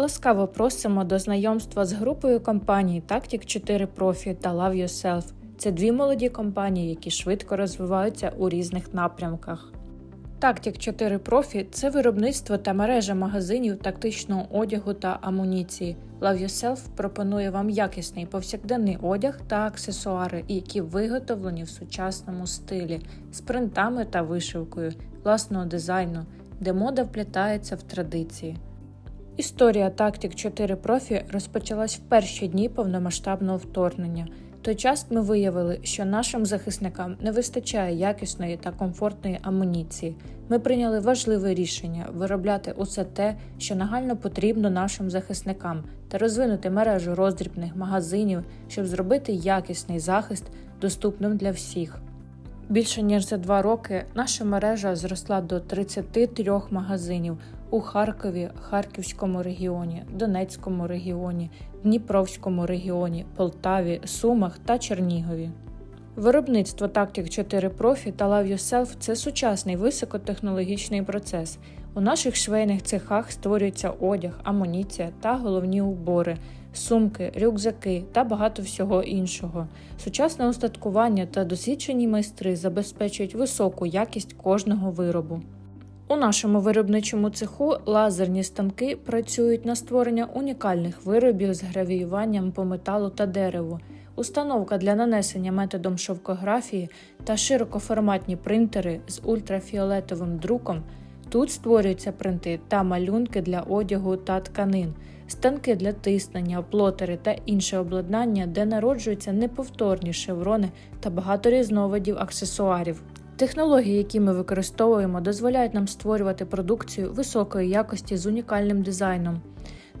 Ласкаво просимо до знайомства з групою компаній Tactic 4 Profi та Love Yourself. Це дві молоді компанії, які швидко розвиваються у різних напрямках. Tactic 4 Profi – це виробництво та мережа магазинів тактичного одягу та амуніції. Love Yourself пропонує вам якісний повсякденний одяг та аксесуари, які виготовлені в сучасному стилі з принтами та вишивкою власного дизайну, де мода вплітається в традиції. Історія Tactic 4 Profi розпочалась в перші дні повномасштабного вторгнення. Той час ми виявили, що нашим захисникам не вистачає якісної та комфортної амуніції. Ми прийняли важливе рішення виробляти усе те, що нагально потрібно нашим захисникам, та розвинути мережу роздрібних магазинів, щоб зробити якісний захист доступним для всіх. Більше ніж за два роки наша мережа зросла до 33 магазинів у Харкові, Харківському регіоні, Донецькому регіоні, Дніпровському регіоні, Полтаві, Сумах та Чернігові. Виробництво Tactic 4 Profi та Love Yourself – це сучасний високотехнологічний процес. У наших швейних цехах створюється одяг, амуніція та головні убори, сумки, рюкзаки та багато всього іншого. Сучасне устаткування та досвідчені майстри забезпечують високу якість кожного виробу. У нашому виробничому цеху лазерні станки працюють на створення унікальних виробів з гравіюванням по металу та дереву, установка для нанесення методом шовкографії та широкоформатні принтери з ультрафіолетовим друком. Тут створюються принти та малюнки для одягу та тканин, станки для тиснення, плотери та інше обладнання, де народжуються неповторні шеврони та багато різновидів аксесуарів. Технології, які ми використовуємо, дозволяють нам створювати продукцію високої якості з унікальним дизайном.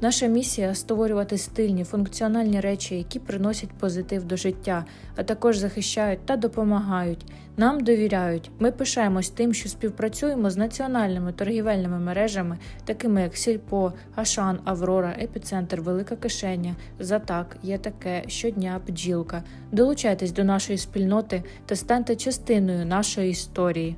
Наша місія створювати стильні, функціональні речі, які приносять позитив до життя, а також захищають та допомагають. Нам довіряють. Ми пишаємось тим, що співпрацюємо з національними торгівельними мережами, такими як Сільпо, Ашан, Аврора, Епіцентр, Велика Кишеня, Затак, є таке щодня бджілка. Долучайтесь до нашої спільноти та станьте частиною нашої історії.